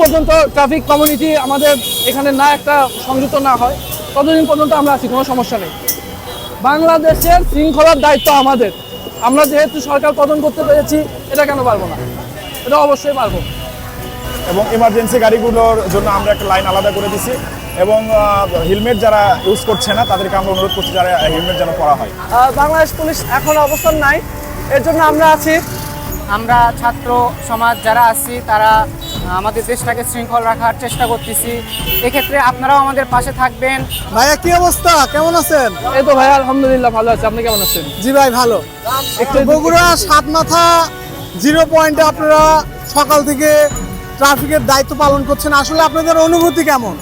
পর্যন্ত traffic community আমাদের এখানে না একটা সংযুক্ত না হয় ততদিন পর্যন্ত আমরা আছি কোনো সমস্যা নেই। বাংলাদেশের শৃঙ্খলার দায়িত্ব আমাদের। আমরা যেহেতু সরকার পতন করতে পেরেছি এটা কেন পারব না? এটা অবশ্যই পারব। এবং ইমার্জেন্সি গাড়িগুলোর জন্য আমরা একটা লাইন আলাদা করে দিছি এবং হেলমেট যারা ইউজ করছে না তাদেরকে আমরা অনুরোধ করছি যারা হেলমেট যেন পরা হয়। বাংলাদেশ পুলিশ এখন অবস্থান নাই। এর জন্য আমরা আছি। আমরা ছাত্র সমাজ যারা আছি তারা আমাদের দেশটাকে শৃঙ্খল রাখার চেষ্টা করতেছি। এক্ষেত্রে আপনারাও আমাদের পাশে থাকবেন। ভাইয়া কি অবস্থা? কেমন আছেন? এই তো ভাই আলহামদুলিল্লাহ ভালো আছে। আপনি কেমন আছেন? জি ভাই ভালো। একটু বগুড়া সাত মাথা জিরো পয়েন্টে আপনারা সকাল থেকে ট্রাফিকের দায়িত্ব পালন করছেন। আসলে আপনাদের অনুভূতি কেমন?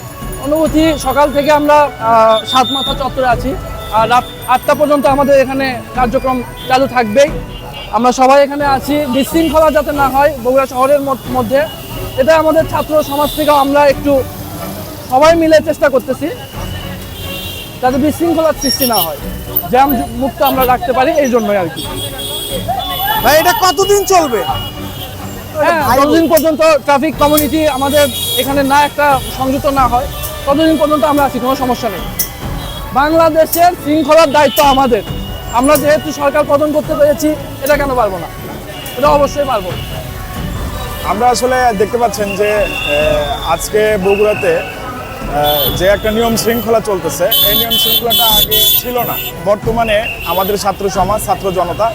অনুভূতি সকাল থেকে আমরা সাত মাথা চত্বরে আছি। আর রাত আটটা পর্যন্ত আমাদের এখানে কার্যক্রম চালু থাকবেই। আমরা সবাই এখানে আছি। বিশৃঙ্খলা যাতে না হয় বগুড়া শহরের মধ্যে। এটা আমাদের ছাত্র সমাজ থেকেও আমরা একটু সবাই মিলে চেষ্টা করতেছি যাতে বিশৃঙ্খলার সৃষ্টি না হয়। জ্যাম মুক্ত আমরা রাখতে পারি এই জন্যই আর কি। ভাই এটা কতদিন চলবে? হ্যাঁ যতদিন পর্যন্ত ট্রাফিক কমিউনিটি আমাদের এখানে না একটা সংযুক্ত না হয় ততদিন পর্যন্ত আমরা আছি কোনো সমস্যা নেই। বাংলাদেশের শৃঙ্খলার দায়িত্ব আমাদের। আমরা যেহেতু সরকার পতন করতে পেরেছি, এটা কেন পারব না? এটা অবশ্যই পারব। আমরা আসলে দেখতে পাচ্ছেন যে আজকে বগুড়াতে যে একটা নিয়ম শৃঙ্খলা চলতেছে, এই নিয়ম শৃঙ্খলাটা আগে ছিল না। বর্তমানে আমাদের ছাত্র সমাজ, ছাত্র জনতা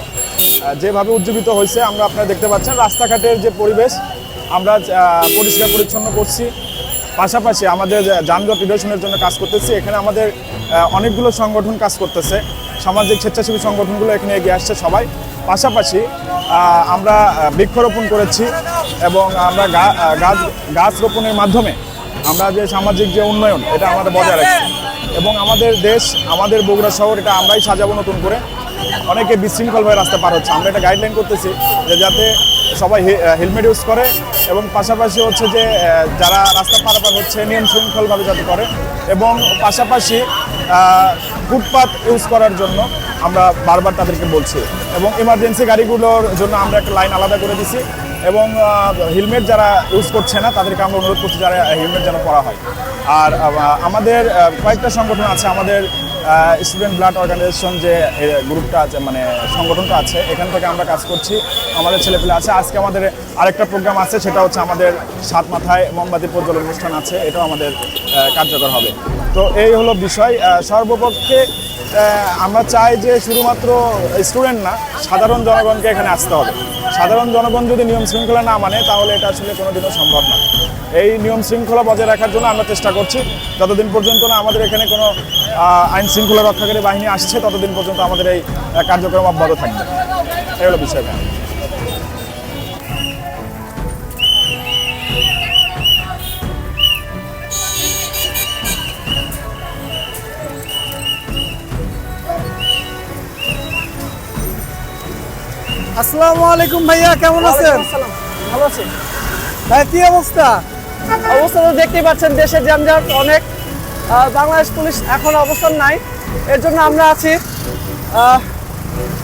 যেভাবে উজ্জীবিত হয়েছে, আমরা আপনারা দেখতে পাচ্ছেন, রাস্তাঘাটের যে পরিবেশ, আমরা পরিষ্কার পরিচ্ছন্ন করছি। পাশাপাশি আমাদের যানজট নিরসনের জন্য কাজ করতেছি। এখানে আমাদের অনেকগুলো সংগঠন কাজ করতেছে। সামাজিক স্বেচ্ছাসেবী সংগঠনগুলো এখানে এগিয়ে আসছে সবাই। পাশাপাশি আমরা বৃক্ষরোপণ করেছি এবং আমরা গাছ গাছ রোপণের মাধ্যমে আমরা যে সামাজিক যে উন্নয়ন, এটা আমাদের বজায় রাখছি। এবং আমাদের দেশ, আমাদের বগুড়া শহর, এটা আমরাই সাজাবো নতুন করে। অনেকে বিশৃঙ্খলভাবে রাস্তা পার হচ্ছে। আমরা এটা গাইডলাইন করতেছি যে যাতে সবাই হেলমেট ইউজ করে এবং পাশাপাশি হচ্ছে যে যারা রাস্তা পারাপার হচ্ছে, নিয়ম শৃঙ্খলভাবে যাতে করে। এবং পাশাপাশি ফুটপাথ ইউজ করার জন্য আমরা বারবার তাদেরকে বলছি। এবং এমার্জেন্সি গাড়িগুলোর জন্য আমরা একটা লাইন আলাদা করে দিছি। এবং হেলমেট যারা ইউজ করছে না, তাদেরকে আমরা অনুরোধ করছি যারা হেলমেট যেন পরা হয়। আর আমাদের কয়েকটা সংগঠন আছে আমাদের স্টুডেন্ট ব্লাড অর্গানাইজেশন যে গ্রুপটা আছে মানে সংগঠনটা আছে, এখান থেকে আমরা কাজ করছি, আমাদের ছেলেপেলে আছে। আজকে আমাদের আরেকটা প্রোগ্রাম আছে, সেটা হচ্ছে আমাদের সাত মাথায় মোমবাতি প্রজ্বলন অনুষ্ঠান আছে, এটাও আমাদের কার্যকর হবে। তো এই হলো বিষয়। সর্বপক্ষে আমরা চাই যে শুধুমাত্র স্টুডেন্ট না, সাধারণ জনগণকে এখানে আসতে হবে। সাধারণ জনগণ যদি নিয়ম শৃঙ্খলা না মানে তাহলে এটা আসলে কোনোদিনও সম্ভব না। এই নিয়ম শৃঙ্খলা বজায় রাখার জন্য আমরা চেষ্টা করছি, যতদিন পর্যন্ত না আমাদের এখানে কোনো আইন শৃঙ্খলা রক্ষাকারী বাহিনী আসছে, ততদিন পর্যন্ত আমাদের এই কার্যক্রম অব্যাহত থাকবে। এই হলো আসসালামু আলাইকুম ভাইয়া কেমন আছেন? ভালো আছেন ভাই কি অবস্থা? অবস্থা তো দেখতেই পাচ্ছেন দেশে যানজট অনেক। বাংলাদেশ পুলিশ এখন অবস্থান নাই। এর জন্য আমরা আছি।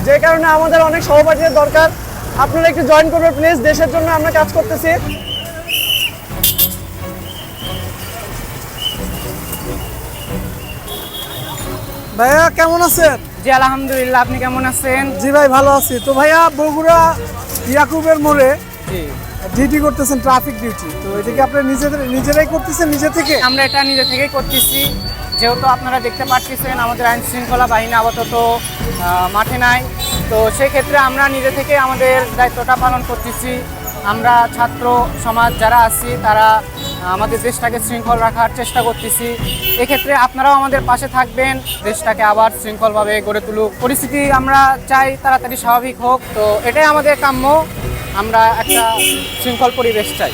যে কারণে আমাদের অনেক সহপাঠীদের দরকার। আপনারা একটু জয়েন করবেন প্লিজ দেশের জন্য আমরা কাজ করতেছি। ভাইয়া কেমন আছেন? জি আলহামদুলিল্লাহ আপনি কেমন আছেন? জি ভাই ভালো আছি। তো ভাইয়া বগুড়া ইয়াকুবের মোড়ে ডিউটি করতেছেন ট্রাফিক ডিউটি তো এটা কি আপনি নিজেদের নিজেরাই করতেছেন নিজে থেকে? আমরা এটা নিজে থেকেই করতেছি। যেহেতু আপনারা দেখতে পাচ্ছেন আমাদের আইন শৃঙ্খলা বাহিনী আপাতত মাঠে নাই। তো সেই ক্ষেত্রে আমরা নিজে থেকে আমাদের দায়িত্বটা পালন করতেছি। আমরা ছাত্র সমাজ যারা আছি তারা আমাদের দেশটাকে শৃঙ্খল রাখার চেষ্টা করতেছি। এক্ষেত্রে আপনারাও আমাদের পাশে থাকবেন। দেশটাকে আবার শৃঙ্খলভাবে গড়ে তুলুক। পরিস্থিতি আমরা চাই, তাড়াতাড়ি স্বাভাবিক হোক। তো এটাই আমাদের কাম্য। আমরা একটা শৃঙ্খল পরিবেশ চাই।